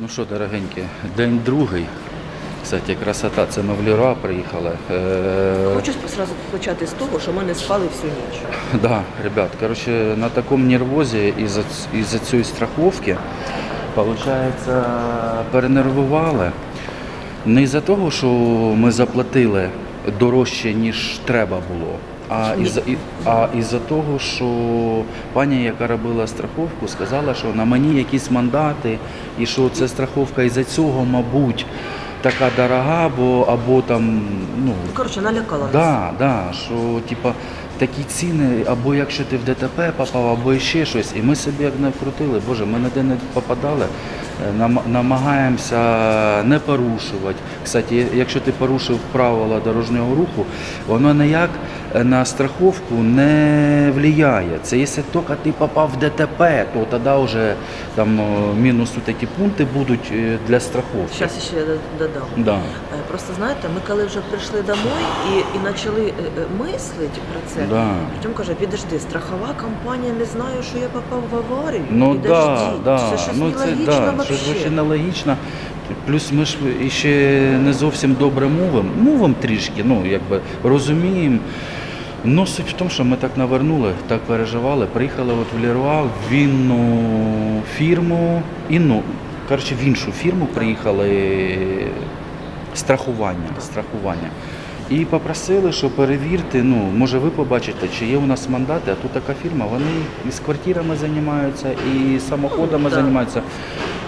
Ну що, дорогенькі, день другий. Кстати, красота, це ми в Ліра приїхали. Е, Хочу сразу почати з того, що ми не спали всю ніч. Да, ребят, короче, на такому нервозі із-за із цієї страховки, виходить, перенервували. Не із-за того, що ми заплатили дорожче, ніж треба було. А із-за, і- а із-за того, що пані, яка робила страховку, сказала, що на мені якісь мандати, і що це страховка із-за цього, мабуть, така дорога, бо або там, ну, Ну, коротше, налякала нас. Да, да, що типа такі ціни, або якщо ти в ДТП попав, або ще щось. І ми собі як не вкрутили, боже, ми ніде не попадали. Е, намагаємося не порушувати. Кстати, якщо ти порушив правила дорожнього руху, воно ніяк е, на страховку не впливає. Це якщо тільки ти попав в ДТП, то тоді вже там о, мінус такі пункти будуть е, для страховки. Зараз ще додам. Да. Просто знаєте, ми коли вже прийшли домой і, і почали е, е, мислити про це, Да. Артем каже, підожди, страхова компанія не знає, що я попав в аварію. Ну підожди, да, да. це щось ну, нелогічно да, вообще. щось нелогічно. Плюс ми ж ще не зовсім добре мовимо. Мовимо трішки, ну якби розуміємо. Ну, суть в тому, що ми так навернули, так переживали. Приїхали от в Леруа, в інну фірму, інну, коротше, в іншу фірму приїхали страхування. страхування. І попросили, що перевірте, ну, може ви побачите, чи є у нас мандати, а тут така фірма, вони і з квартирами займаються, і самоходами займаються.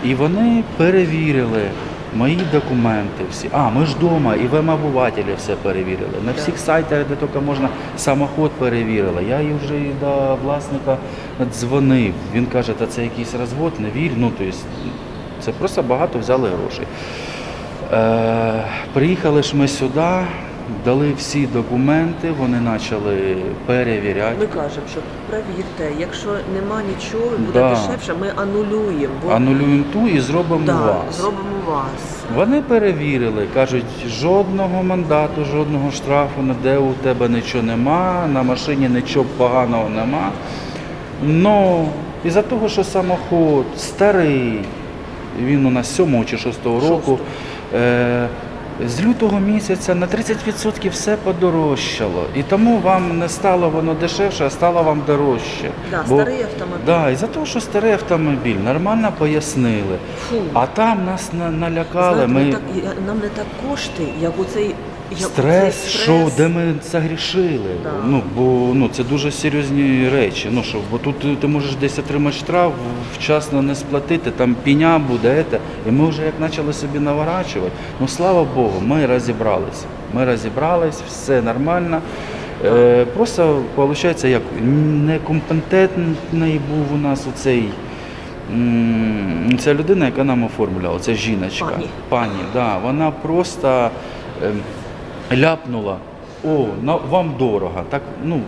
І вони перевірили мої документи всі. А, ми ж вдома, і в МАБувателі все перевірили. На всіх сайтах, де тільки можна, самоход перевірили. Я їй вже і до власника дзвонив. Він каже, та це якийсь розвод, не вір. Ну, тобто, це просто багато взяли грошей. Е, приїхали ж ми сюди, дали всі документи, вони почали перевіряти. Ми кажемо, що перевірте, якщо нема нічого, буде Да. дешевше, ми анулюємо. Бо Анулюємо ту і зробимо да, вас. зробимо вас. Вони перевірили, кажуть, жодного мандату, жодного штрафу, ніде у тебе нічого нема, на машині нічого поганого нема. Ну, із-за того, що самоход старий, він у нас 7 чи 6 року, е, з лютого місяця на 30% все подорожчало. І тому вам не стало воно дешевше, а стало вам дорожче. Да, старий автомобіль. Да, і за те, що старий автомобіль, нормально пояснили. Фу. А там нас на- налякали. Знаєте, ми... ми так, нам не так кошти, як у цей як Стрес, що де ми загрішили. Да. Ну бо ну це дуже серйозні речі. Ну що, бо тут ти- ти можеш десь отримати штраф, вчасно не сплатити, там піня буде, ете, і ми вже як почали собі наворачувати. Ну слава Богу, ми розібралися. Ми розібрались, все нормально. Е, просто виходить, як некомпетентний був у нас оцей. м, Ця людина, яка нам оформляла, це жіночка. Пані. Пані, да, вона просто ем, ляпнула, о, на, вам дорого. Так, ну,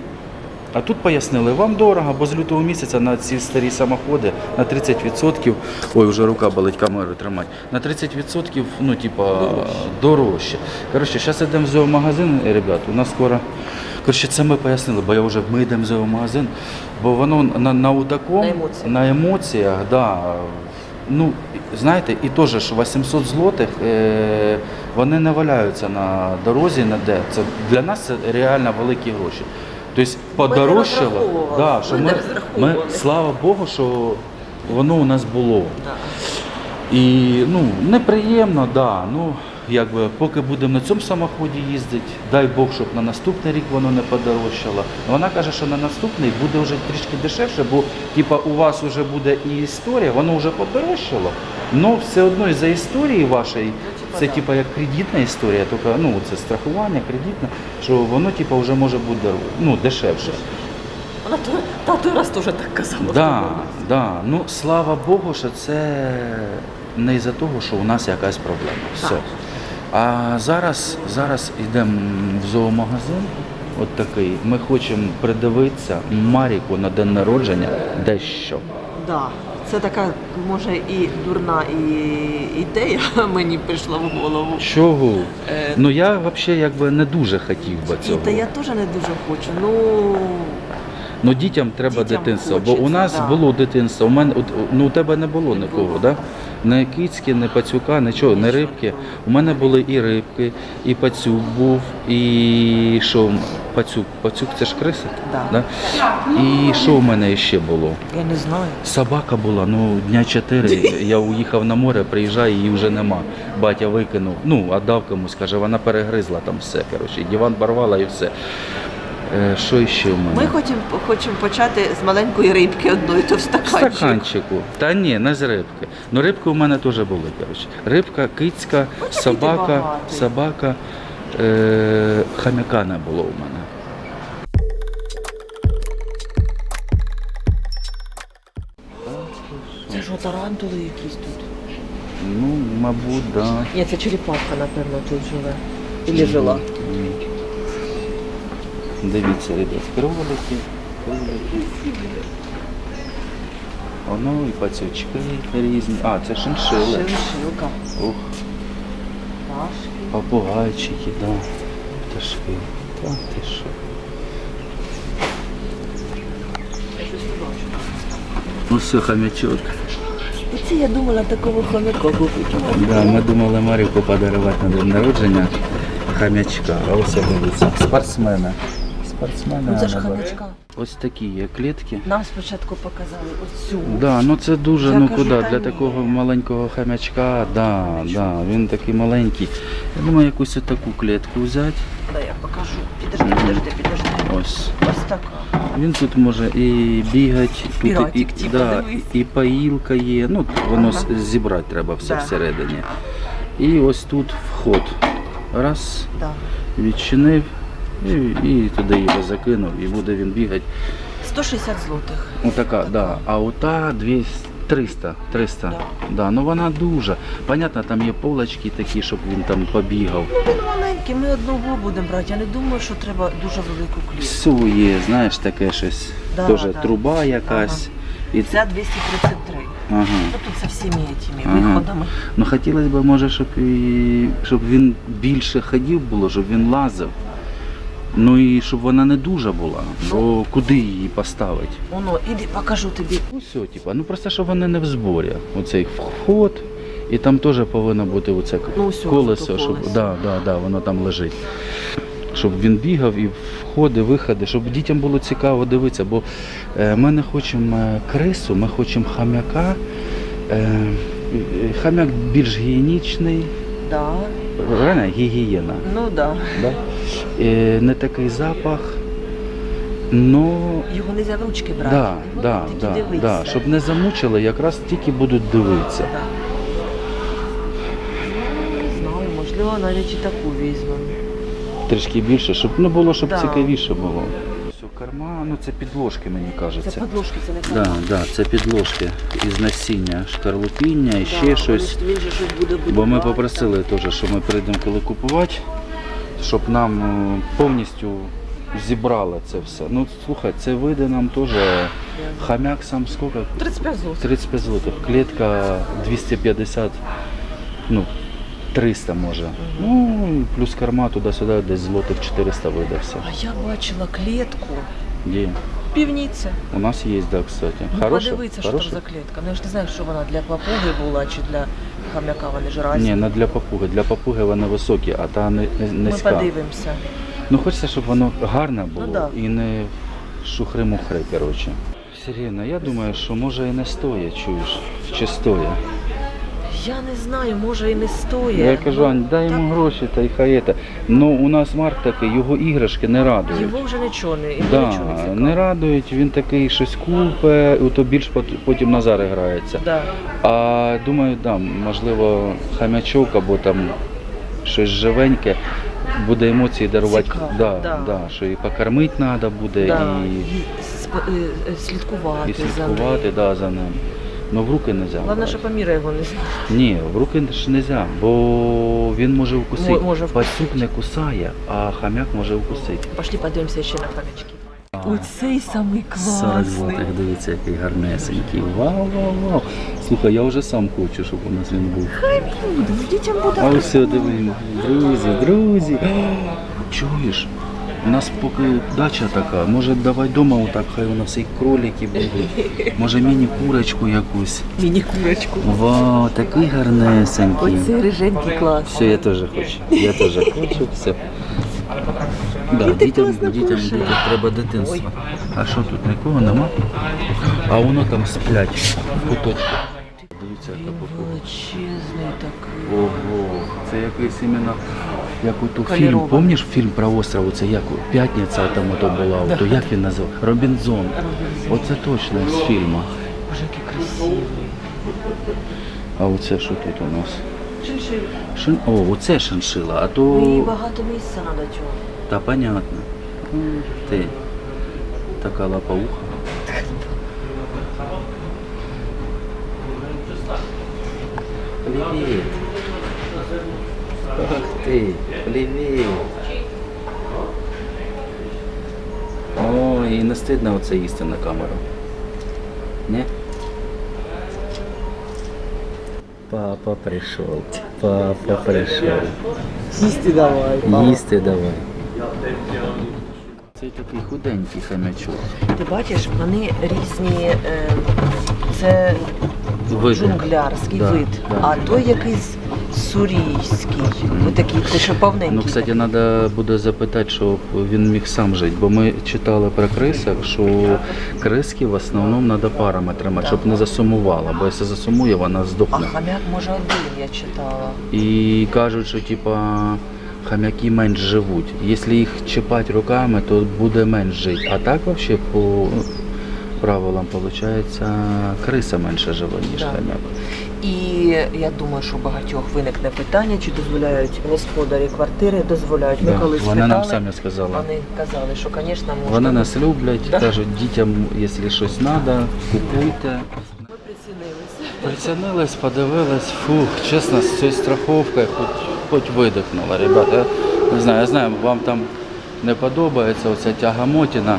а тут пояснили, вам дорого, бо з лютого місяця на ці старі самоходи на 30%, ой, вже рука болить камеру тримати, на 30% ну, типа, дорожче. Коротше, зараз йдемо в зоомагазин, ребят, у нас скоро. Коротше, це ми пояснили, бо я вже ми йдемо в зоомагазин, бо воно на, на, у такому, На емоціях. на емоціях, да, ну, знаєте, і теж ж 800 злотих, е, вони не валяються на дорозі, ніде. Це, для нас це реально великі гроші. Тобто подорожчало, розраховували. да, що Ми ми, ми, слава Богу, що воно у нас було. Да. І ну, неприємно, да. Ну, якби, поки будемо на цьому самоході їздити, дай Бог, щоб на наступний рік воно не подорожчало. Вона каже, що на наступний буде вже трішки дешевше, бо типа, у вас вже буде і історія, воно вже подорожчало. але все одно із-за історії вашої, це типа як кредитна історія, тільки ну, це страхування, кредитне, що воно типа, вже може бути дорого, ну, дешевше. Вона то, та той раз теж так казала. Да, да. Ну слава Богу, що це не із-за того, що у нас якась проблема. Все. А зараз, зараз йдемо в зоомагазин. От такий. Ми хочемо придивитися Маріку на день народження дещо. Да. Це така, може, і дурна і ідея мені прийшла в голову. Чого? Е, Ну я взагалі якби не дуже хотів би І та я теж не дуже хочу. Ну Ну дітям треба дитинство, бо у нас да. було дитинство. У мене от, ну у тебе не було Не нікого, так? да? Не кицьки, не пацюка, нічого, не рибки. У мене були і рибки, і пацюк був, і що пацюк? Пацюк це ж криси? Да. Да? І що в мене ще було? Я не знаю. Собака була, ну дня чотири. Я уїхав на море, приїжджаю, її вже нема. Батя викинув, ну, віддав комусь, каже, вона перегризла там все. Коротше, і диван порвала і все. Е, що ще в мене? Ми хочемо хочемо почати з маленької рибки одної, то в В стаканчику. стаканчику. Та ні, не з рибки. Ну рибки у мене теж були, коротше. Рибка, кицька, Ось собака, собака, е- хам'яка не було у мене. Це ж тарантули якісь тут. Ну, мабуть, да. Ні, це черепашка, напевно, тут живе. Ілі жила. Ні. Дивіться, ребят, кролики, кролики. Воно і пацючки різні. А, це шиншили. Шиншилка. Ух, Пташки. попугайчики, да. Пташки. Та ти що? Ну все, хам'ячок. Оце я думала такого хомяка купити. Да, ми думали Марівку подарувати на день народження хам'ячка. А ось дивіться, спортсмена. Спортсмена. Ну це ж хомячка. Ось такі є клітки. Нам спочатку показали оцю. Да, ну це дуже, Я ну кажу, куди, та для ні. такого маленького хам'ячка, да, да, він такий маленький. Я думаю, якусь таку клітку взяти. Да, я покажу. Підожди, підожди, підожди. Ось. Ось така. Він тут може і бігати, тут і, Піратик, типа, да, дивись. і поїлка є. Ну, воно Ага. з- зібрати треба все Да. всередині. І ось тут вход. Раз, Да. відчинив і, і туди його закинув, і буде він бігати. 160 злотих. Отака, да. А ота 200, 300, 300. Да. Да. ну вона дуже. Понятно, там є полочки такі, щоб він там побігав. Ну він маленький, ми одного будемо брати. Я не думаю, що треба дуже велику клітку. Все є, знаєш, таке щось. Да, Теж да. труба якась. І Ця 233. Ага. Ну тут со всіми этими Ага. виходами. Ну хотілося б, може, щоб, і, щоб він більше ходів було, щоб він лазив. Ну і щоб вона не дуже була, бо куди її поставити? Воно, іди покажу тобі. Ну все, типа, ну просто щоб вони не в зборі. Оцей вход, і там теж повинно бути оце Ну, ось колесо, щоб колесо. да, да, да, воно там лежить. Щоб він бігав і входи, виходи, щоб дітям було цікаво дивитися. Бо е, ми не хочемо е, крису, ми хочемо хам'яка. Е, хам'як більш гігієнічний, Да. Реально гігієна. Ну да. Да? Е, не такий запах. Но Його не можна ручки брати. Да, да, да, да. Щоб не замучили, якраз тільки будуть дивитися. Да. Ну, Не знаю, можливо, навіть і таку візьмемо. Трішки більше, щоб ну, було, щоб Да. цікавіше було. Корма, ну це підложки, мені Це кажеться. подложки, це не Да, да, це підложки із насіння, шкарлупіння і Да, ще вони щось. Він же щось буде Бо ми будувати. попросили теж, що ми прийдемо коли купувати, щоб нам е, повністю зібрали це все. Ну слухай, це вийде нам теж хам'як сам скільки? 35 злотих. 35 злотих. Клітка 250, ну, 300 може. Ну, плюс корма туди-сюди десь злотих 400 вийде все. А я бачила клітку. Є. Півниця. У нас є, да, кстати. Ну, Хороша? подивитися, що там за клітка. Ну я ж не знаю, що вона для папуги була чи для хам'яка, вони ж разні. Ні, не для папуги. Для папуги вони високі, а та не, не, Ми низька. подивимося. Ну хочеться, щоб воно гарне було Ну, да. і не шухри-мухри, коротше. Сирена, я думаю, що може і не стоїть, чуєш, чи стоїть. Я не знаю, може і не стоїть. Я кажу, Ань, дай йому так, гроші та й хай це. Ну у нас Марк такий, його іграшки не радують. Його вже нічого не, Да, нічого не цікаво. не радують, він такий щось купе, то більш потім Назар грається. Да. А думаю, да, можливо, хам'ячок або там щось живеньке буде емоції дарувати. Цікаво, да, да. Да, що і покормити треба буде, Да. і, І е, е, слідкувати, за ним. да, за ним. Ну в руки не можна. Головне, що поміра його не знає. Ні, в руки ж не можна, бо він може вкусити. Мо- може вкусити. Пацюк не кусає, а хам'як може вкусити. Пошли подивимося ще на хомячки. Оцей самий 40 злотих, дивіться, який гарнесенький. Вау, вау, вау. Слухай, я вже сам хочу, щоб у нас він був. Дітям буде. А ось все, дивимо. Друзі, друзі. Чуєш? У нас поки дача така, може давай вдома отак, хай у нас і кролики будуть, може міні-курочку якусь. Міні-курочку. Вау, такий гарнесенький. Оце риженький клас. Все, я теж хочу. Я теж хочу, все. Да, дітям, дітям, дітям треба дитинство. А що тут нікого нема? А воно там сплять в куточку. Дивіться, яка. Величезний такий. Ого, це якийсь іменно, як ото фільм. Кольоровий. Помніш фільм про остров, це як П'ятниця там ото була, ото як він назвав? Робінзон. Оце точно з фільму. Боже, який красивий. А оце що тут у нас? Шиншиль. Шин... О, оце шиншила, а то. І багато місця треба чого. Та понятно. М, Ти. Така лапауха. Привіт. Ах ти, привіт. Ой, і не стидно оце їсти на камеру. Не? Папа прийшов. Папа прийшов. Їсти давай. Їсти давай. Цей такий худенький хам'ячок. Ти бачиш, вони різні. Е, це джунглярський Да, вид, да. а той якийсь сурійський. Ось такий, ти що повненький. Ну, кстати, треба буде запитати, щоб він міг сам жити, бо ми читали про крисок, що криски в основному треба парами тримати, щоб не засумувала, бо якщо засумує, вона А здохне. хам'як може один, я читала. І кажуть, що типа хам'яки менш живуть. Якщо їх чіпати руками, то буде менш жити. А так взагалі по ну, правилам виходить, криса менше живе, ніж Да. хам'як. І я думаю, що у багатьох виникне питання, чи дозволяють господарі квартири, дозволяють. Ми Да. колись Вони нам самі сказали. Вони казали, що, звісно, можна. Вони нас люблять, Да. кажуть, дітям, якщо щось треба, купуйте. Ми прицінилися. Прицінились, подивились, фух, чесно, з цією страховкою хоч, хоч видихнула, ребята. Я не знаю, я знаю, вам там не подобається оця тягамотіна.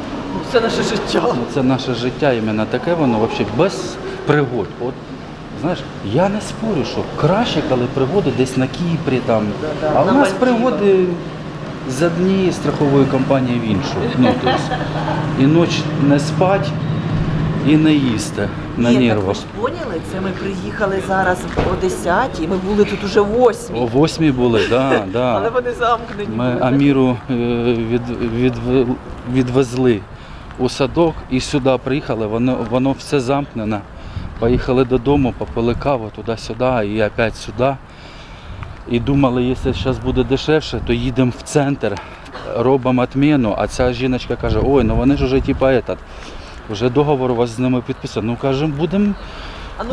Це наше життя. Ну, Це наше життя іменно таке, воно взагалі без пригод. От, знаєш, я не спорю, що краще, коли пригоди десь на Кіпрі там. Да-да, а у на нас Мальдівах. пригоди з однієї страхової компанії в іншу. Ну, тобто, і ніч не спать, і не їсти на Ні, так ви ж поняли, це ми приїхали зараз о 10 ми були тут уже о 8 О восьмій були, да, да. Але вони замкнені. Ми були. Аміру е, від, від, відвезли у садок і сюди приїхали, воно, воно все замкнене. Поїхали додому, попили каву туди-сюди і опять сюди. І думали, якщо зараз буде дешевше, то їдемо в центр, робимо відміну, а ця жіночка каже, ой, ну вони ж вже типа этот, вже договор у вас з ними підписаний. Ну кажемо, будемо Е,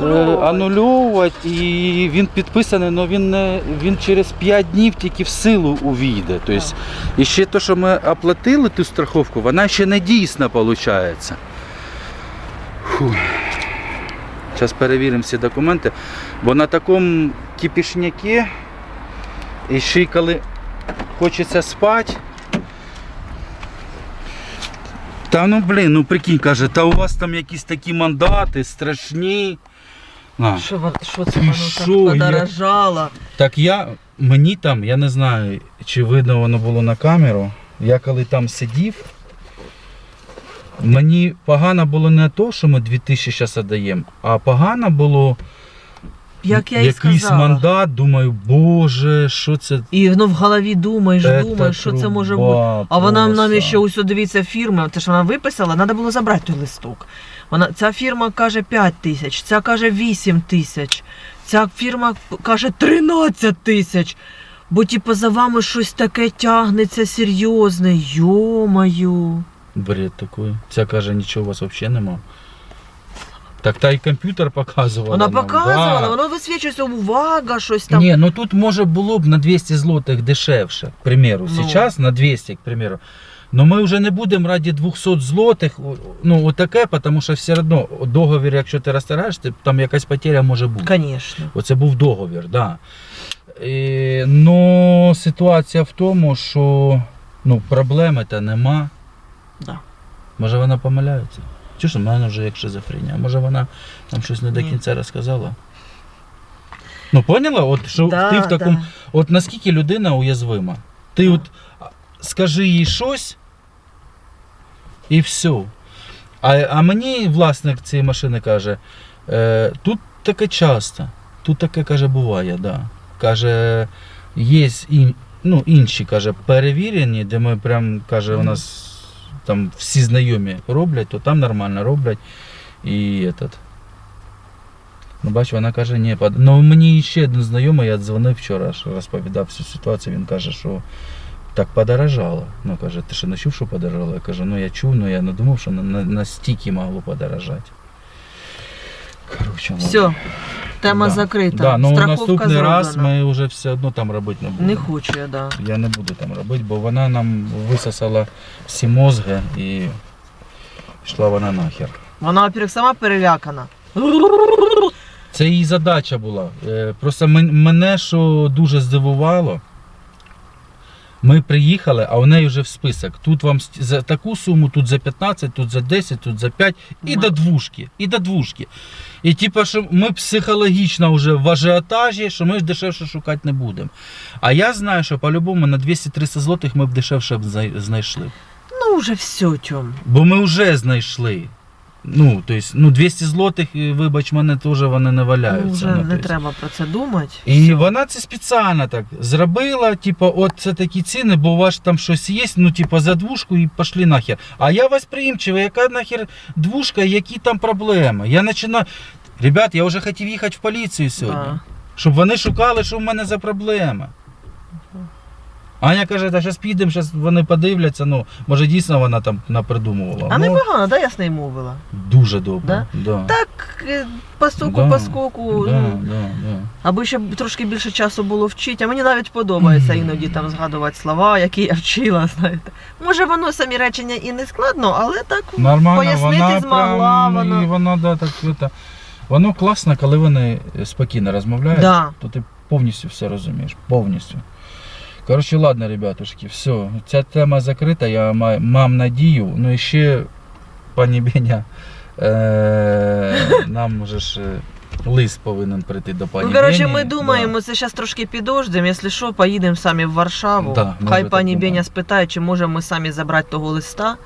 Анульовувати. і він підписаний, але він, не, він через 5 днів тільки в силу увійде. Тобто, і ще те, що ми оплатили ту страховку, вона ще не дійсна виходить. Зараз перевіримо всі документи, бо на такому кипішнякі, і ще й коли хочеться спати. Та ну блін, ну прикинь, каже, та у вас там якісь такі мандати страшні. На. Що, вон- що це воно Що, так я- подорожало? Так я мені там, я не знаю, чи видно воно було на камеру. Я коли там сидів, мені погано було не то, що ми 2000 зараз віддаємо, а погано було Як я і якийсь сказала. мандат, думаю, боже, що це І ну, в голові думаєш, Це думаєш, що це може труба бути. А вона нам ще ось дивіться фірми, те, що вона виписала, треба було забрати той листок. Вона, ця фірма каже 5 тисяч, ця каже 8 тисяч, ця фірма каже 13 тисяч. Бо типу за вами щось таке тягнеться серйозне. Йо-маю. бред такий. Ця каже, нічого у вас взагалі нема. Так та й комп'ютер показувала. Вона нам, показувала, да. воно висвічується увага, щось там. Ні, ну тут може було б на 200 злотих дешевше, к примеру. Ну. Сейчас на 200, к примеру. Но ми вже не будемо раді 200 злотих, ну отаке, тому що все одно договір, якщо ти розтираєш, ти- там якась потеря може бути. Звісно. Оце був договір, да. І, но ситуація в тому, що ну, проблеми то нема. Да. Може вона помиляється? Чи що в мене вже як шизофренія? Може вона там щось не до кінця розказала? Ну поняла? От що Да, ти в такому. да. От наскільки людина уязвима? Ти Да. от скажи їй щось, І все. А, а мені власник цієї машини каже, е, тут таке часто, тут таке каже, буває, да. Каже, є і, ну, інші каже, перевірені, де ми прям каже, у нас там всі знайомі роблять, то там нормально роблять. І этот. Ну, бач, вона каже, ні, под... ну мені ще один знайомий, я дзвонив вчора, розповідав всю ситуацію, він каже, що так подорожало. Ну, каже, ти що не чув, що подорожало? Я кажу, ну я чув, але я не думав, що на, на, настільки могло подорожати. Ладно. Все, тема Да. закрита. Да, ну Страховка наступний раз ми вже все одно там робити не будемо. Не хочу я, да. Я не буду там робити, бо вона нам висосала всі мозги і йшла вона нахер. Вона, во-первых, сама перелякана. Це її задача була. Е, Просто мене що дуже здивувало. Ми приїхали, а у неї вже в список. Тут вам за таку суму, тут за 15, тут за 10, тут за 5 і до двушки. І до двушки. І типу, що ми психологічно вже в ажіотажі, що ми ж дешевше шукати не будемо. А я знаю, що по-любому на 200-300 злотих ми б дешевше б знайшли. Ну, вже все, Тьом. Бо ми вже знайшли. Ну, тобто, ну, 200 злотих, вибач мене, теж вони не валяються. Ну, вже ну, не треба про це думати. І Всьо. вона це спеціально так зробила, типу, от це такі ціни, бо у вас там щось є, ну, типу, за двушку і пішли нахер. А я восприимчивий, яка нахер двушка, які там проблеми. Я починаю. Ребят, я вже хотів їхати в поліцію сьогодні, Да. щоб вони шукали, що в мене за проблема. Аня каже, та зараз підемо, зараз вони подивляться, ну, може дійсно вона там напридумувала. А ну, непогано, да, я з нею мовила. Дуже добре. Да? Так, е, по Да, по скоку. Да, ну, да, да. Аби ще трошки більше часу було вчити, а мені навіть подобається іноді там згадувати слова, які я вчила, знаєте. Може, воно самі речення і не складно, але так Нормально, пояснити вона змогла. прям, Вона... і вона да, так, это, воно класно, коли вони спокійно розмовляють, Да. то ти повністю все розумієш. Повністю. Коротше, ладно, ребятушки, все. Ця тема закрита, я ма- мам надію. Ну і ще, пані Беня, е- нам може ж е, лист повинен прийти до пані Ну, коротше, ми думаємо, це зараз трошки підождемо. Якщо що, поїдемо самі в Варшаву. Да, Хай пані так Беня спитає, чи можемо ми самі забрати того листа.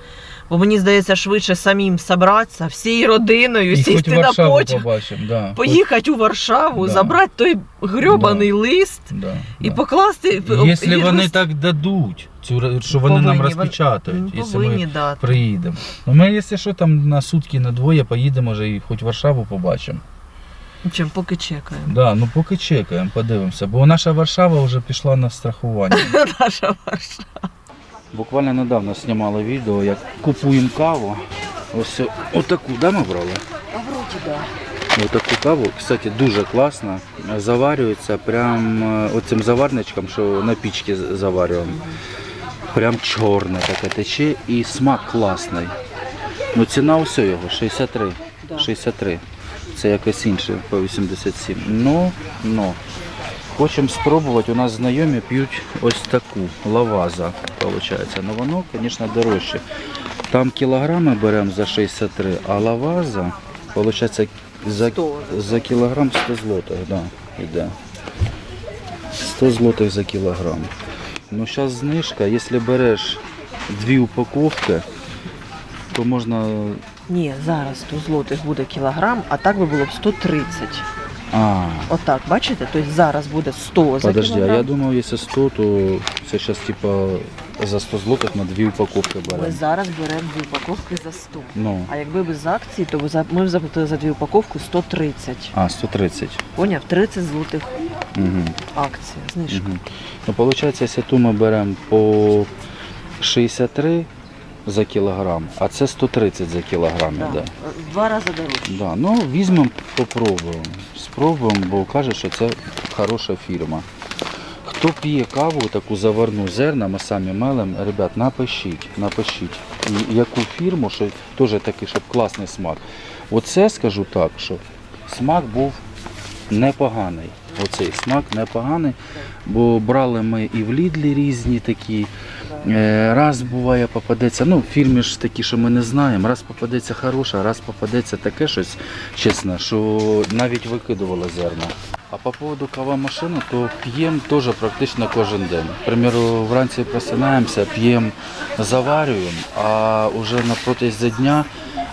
Бо мені здається, швидше самим зібратися, всією родиною, І хоч сісти на Варшаву потяг, побачимо. Да. поїхати у Варшаву, Да. забрати той грьобаний лист Хоч- да, і да. покласти. Якщо вони так дадуть, цю, ре- що вони нам Повинні, вон- розпечатають, Ну, якщо повинні ми дати. приїдемо. Ну ми, якщо що, там на сутки, на двоє поїдемо вже і хоч Варшаву побачимо. Чим поки чекаємо. Да, ну поки чекаємо, подивимося, бо наша Варшава вже пішла на страхування. Наша Варшава. Буквально недавно знімали відео, як купуємо каву. Ось отаку, да, ми брали? А вроді да. Отаку каву, кстати, дуже класно. Заварюється прям е, оцим заварничком, що на пічці заварюємо. Прям чорне таке тече і смак класний. Ну ціна усе його 63. Да. 63. Це якесь інше по 87. Ну, ну. Хочемо спробувати. У нас знайомі п'ють ось таку лаваза, виходить. Ну воно, звісно, дорожче. Там кілограми беремо за 63, а лаваза, виходить, за, за кілограм 100 злотих, да, йде. 100 злотих за кілограм. Ну зараз знижка, якщо береш дві упаковки, то можна. Ні, зараз 100 злотих буде кілограм, а так би було б 130. А, Отак, бачите? Тобто зараз буде 100 за подожди, а кілограм. я думав, якщо 100, то це зараз типа за 100 злотих на дві упаковки Ми зараз беремо дві упаковки за 100. Ну, А якби без акції, то ви за- ми б заплатили за дві упаковки 130. а, 130. Поняв? 30 злотих Угу. акція, знижка. Угу. Ну, виходить, якщо ту ми беремо по 63 за кілограм, а це 130 за кілограм Да. іде. Два рази дорожче. Да. Ну, візьмемо, попробуємо. Спробуємо, бо каже, що це хороша фірма. Хто п'є каву, таку заварну зерна, ми самі мелем, ребят, напишіть, напишіть, і- яку фірму, що теж такий, щоб класний смак. Оце скажу так, що смак був непоганий. Оцей смак непоганий, бо брали ми і в Лідлі різні такі. Е, Раз буває попадеться, ну фільми ж такі, що ми не знаємо, раз попадеться хороше, раз попадеться таке щось, чесно, що навіть викидували зерна. А по поводу кавомашини, то п'ємо теж практично кожен день. Примеру, вранці просинаємося, п'ємо, заварюємо, а вже на протязі дня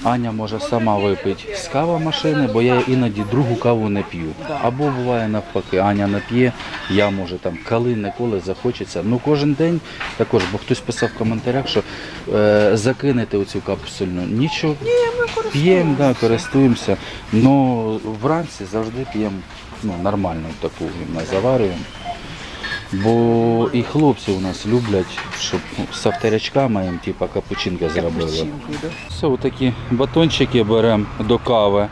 Аня може сама випити з кавомашини, бо я іноді другу каву не п'ю. Або буває навпаки, Аня не п'є, я може там коли ніколи захочеться. Ну кожен день також, бо хтось писав в коментарях, що е, закинете оцю капсульну. Нічого, п'ємо, да, користуємося. Ну вранці завжди п'ємо ну, нормальну таку ми заварюємо. Бо і хлопці у нас люблять, щоб ну, з авторячками їм типа капучинка зробили. Все, отакі батончики беремо до кави.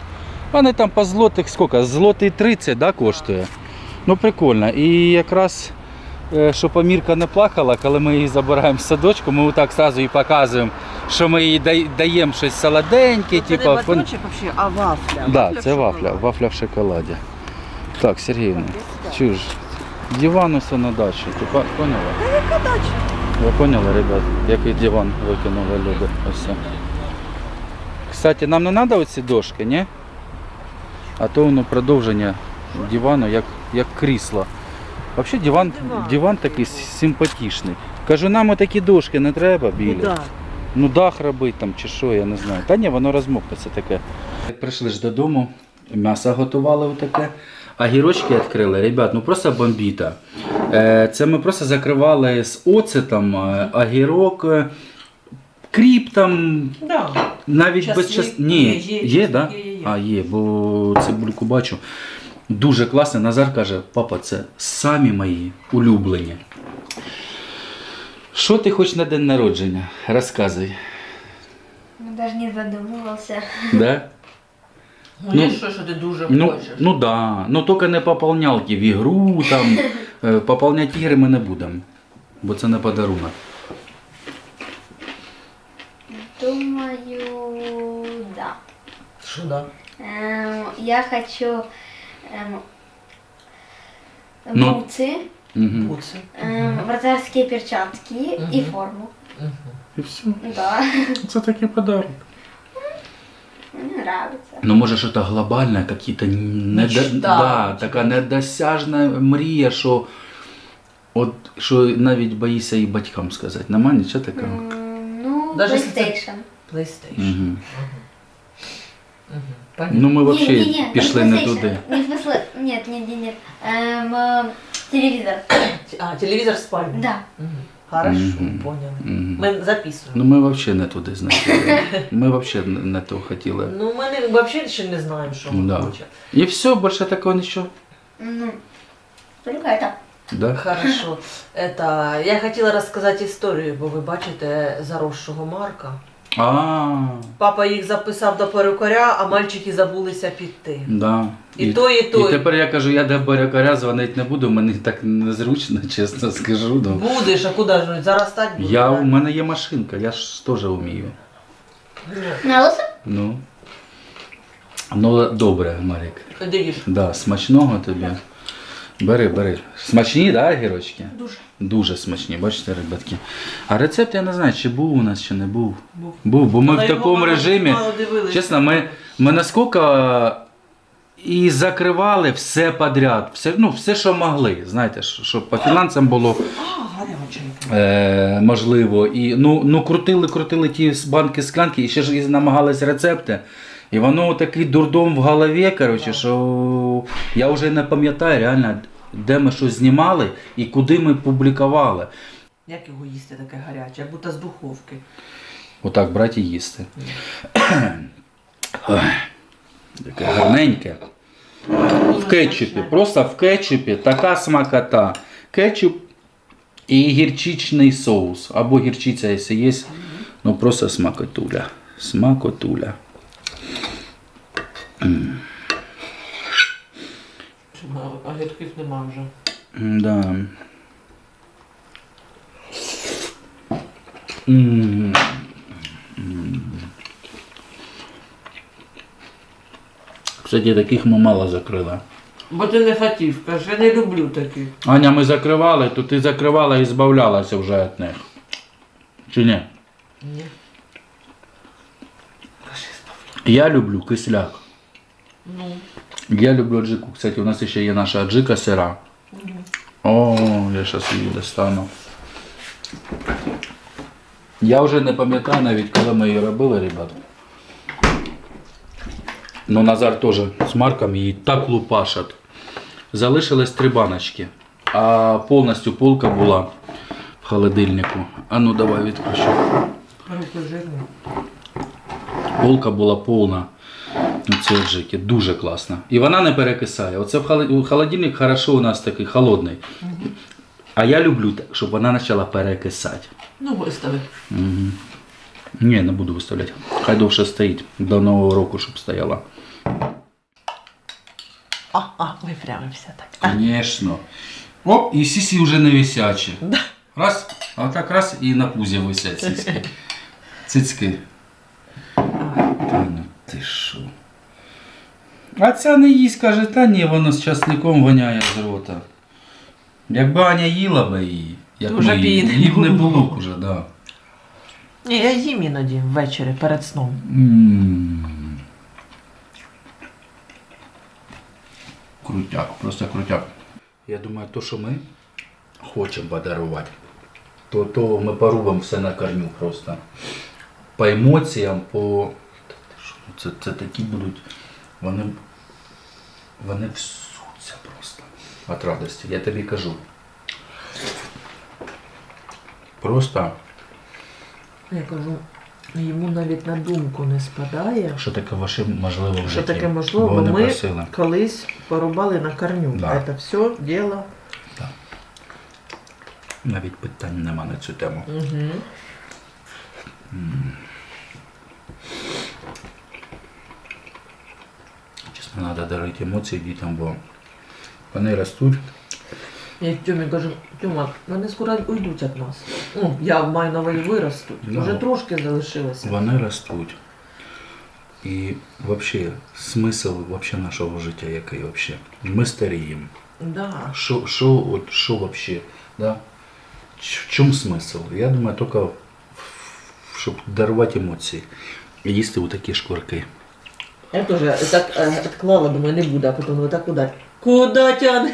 Вони там по злотих скільки? Злотий 30 да, коштує. Ну прикольно. І якраз, е, щоб Амірка не плакала, коли ми її забираємо з садочку, ми отак одразу їй показуємо, що ми їй даємо щось солоденьке, Це типа. не батончик вообще, а вафля. Да, Вафля це вафля, вафля в шоколаді. Так, Сергіївна, чуєш, диван усе на дачі. Ти поняла? Яка дача? Ви поняли, ребят, який диван викинули люди? Ось. Кстати, нам не треба оці дошки, ні? А то воно продовження дивану, як, як крісло. Взагалі диван, Диван. диван такий симпатичний. Кажу, нам отакі дошки не треба білі. Да. Ну дах робити там чи що, я не знаю. Та ні, воно розмокнеться таке. Прийшли ж додому, м'ясо готували отаке, а гірочки відкрили. Ребят, ну просто бомбіта. Е, Це ми просто закривали з оцетом, е, огірок, е, кріп там, Да. навіть без Часник час... Ні, є, є, є, часник да? є, є, є. А, є, бо цибульку бачу. Дуже класно. Назар каже, папа, це самі мої улюблені. Що ти хочеш на день народження? Розказуй. Ну, Даже не задумывался. Да? Ну, Ну, є що, що ти дуже Ну, хочеш. ну да. Ну тільки не поповнялки в ігру, там. Е, Поповняти ігри ми не будемо. Бо це не подарунок. Думаю, да. Що да? Эм, я хочу эм, Ну. бутсы, Угу. Буци. эм, вратарские перчатки и Мгм. форму. І все. Да, Це такий подарунок. мне нравится. Ну може що то глобальне, якісь не Мечта. да, така недосяжна мрія, що от що навіть боїшся і батькам сказати. Нема нічого такого. М, Ну, Даже если это- PlayStation. PlayStation. Угу. Угу. Понятно. Ну ми Не, взагалі не, не, пішли не PlayStation. туди. Не в смысле, нет, нет, нет, нет. Эм, э, телевизор. А, телевізор в спальні. Да. Угу. Хорошо, Мгм. поняли. Мгм. Ми записуємо. Ну ми взагалі не туди знайшли. Ми взагалі не то хотіли. Ну, ми не, взагалі ще не знаємо, що ми Да. хочемо. І все, більше такого нічого. Ну, только это. Да? Хорошо. Это, я хотіла розказати історію, бо ви бачите заросшого Марка. А, Папа їх записав до перукаря, а мальчики забулися піти. да. І, то, і І тепер я кажу, я до барякаря дзвонити не буду, мені так незручно, чесно скажу. Ну. Будеш, а куди ж заростати буде? Я, у мене є машинка, я ж теж вмію. На? Ну. Ну, добре, Марік. Ходи їж. Да, смачного тобі. Бери, бери. Смачні, да, гірочки? Дуже. Дуже смачні, бачите, ребятки. А рецепт я не знаю, чи був у нас, чи не був. Був. Був, бо ми Але в такому режимі. Чесно, ми, ми наскільки і закривали все подряд, все, ну, все, що могли. Знаєте, щоб по фінансам було е, можливо. І, ну, ну, крутили, крутили ті банки склянки і ще ж і намагались рецепти. І воно такий дурдом в голові, коротше, що я вже не пам'ятаю реально, де ми щось знімали і куди ми публікували. Як його їсти таке гаряче, як будто з духовки. Отак брати і їсти. Ой, Таке гарненьке. В кетчупі, просто в кетчупі така смакота. Кетчуп і гірчичний соус. Або гірчиця, якщо є, ну просто смакотуля. Смакотуля. Огірків нема вже. Да. М. М. Кстати, таких ми мало закрили. Бо ти не хотів, каже, я не люблю таких. Аня, ми закривали, то ти закривала і збавлялася вже від них. Чи ні? Ні. Я люблю кисляк. Ну, Я люблю аджику. Кстати, у нас ще є наша аджика сира. О, я зараз її достану. Я вже не пам'ятаю навіть, коли ми її робили, ребят. Ну, Назар теж з Марком її так лупашать. Залишились три баночки, а повністю полка була в холодильнику. А ну давай відкручу. Полка була повна цієї джики, дуже класна. І вона не перекисає. Оце в холодильник хорошо у нас такий холодний. А я люблю, так, щоб вона почала перекисати. Ну, вистави. Угу. Ні, не буду виставляти. Хай довше стоїть до Нового року, щоб стояла. А, а, випрямився так. Звісно. Оп, і сісі вже не висячі. Раз, а так раз і на пузі висять сіськи. Цицьки. Та ну ти що? А ця не їсть, каже, та ні, воно з часником воняє з рота. Якби Аня їла би її, як вже ми б її її, б не було. б уже, да. Ні, я їм іноді ввечері перед сном. М. Крутяк, просто крутяк. Я думаю, то, що ми хочемо подарувати, то, то ми порубимо все на корню просто. По емоціям, по. Це, це такі будуть. Вони, вони всуться просто від радості. Я тобі кажу. Просто, Я кажу, йому навіть на думку не спадає. що таке ваше можливо в Що таке можливо, бо ми просили. колись порубали на корню. Да. А це все діло. Навіть питань нема на цю тему. Угу. Чесно, треба дарити емоції дітям, бо вони ростуть. Я Тьомі кажу, Тьома, вони скоро уйдуть від нас. Ну, я маю на увазі виростуть. Да. Вже трошки залишилося. Вони ростуть. І взагалі смисл вообще нашого життя який вообще? Ми старіємо. Да. Що, що, от, що вообще? Да? В чому смисл? Я думаю, тільки щоб дарувати емоції. І їсти отакі шкварки. Я теж так е, відклала, думаю, не буде, а потім вот так удар. Куда тягне?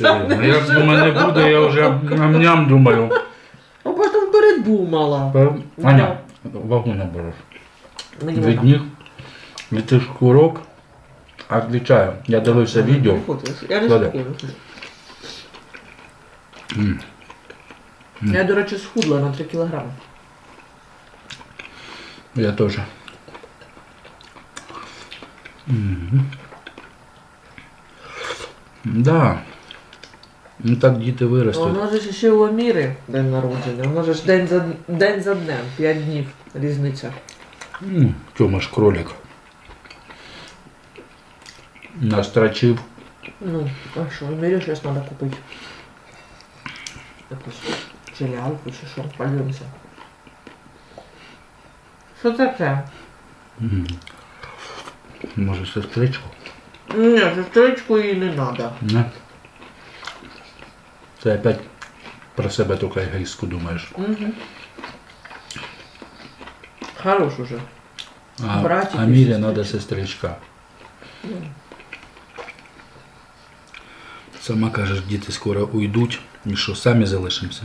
Ну, я думаю, не буде, я вже ням-ням думаю. А потім передумала. Аня, вагу набереш. Мені Від вона- них, від тих шкурок, відвічаю. Я дивився відео. Я не Кладе. схудла. Я, до речі, схудла на 3 кілограми. Я теж. Да. Ну так діти виростуть. у нас же ж ще у Аміри день народження. У нас же ж день за, день за днем, 5 днів різниця. М, Тьома ж кролик. Настрочив. Ну, а що, Амірі щось треба купити. Якусь жилялку чи що, подивимося. Що таке? М. Може сестричку? Ні, сестричку їй не треба. Не. Ти опять про себе тільки егоїстку думаєш. Угу. Хорош уже. А, Братик а Мірі треба сестричка. Сама кажеш, діти скоро уйдуть, і що самі залишимося.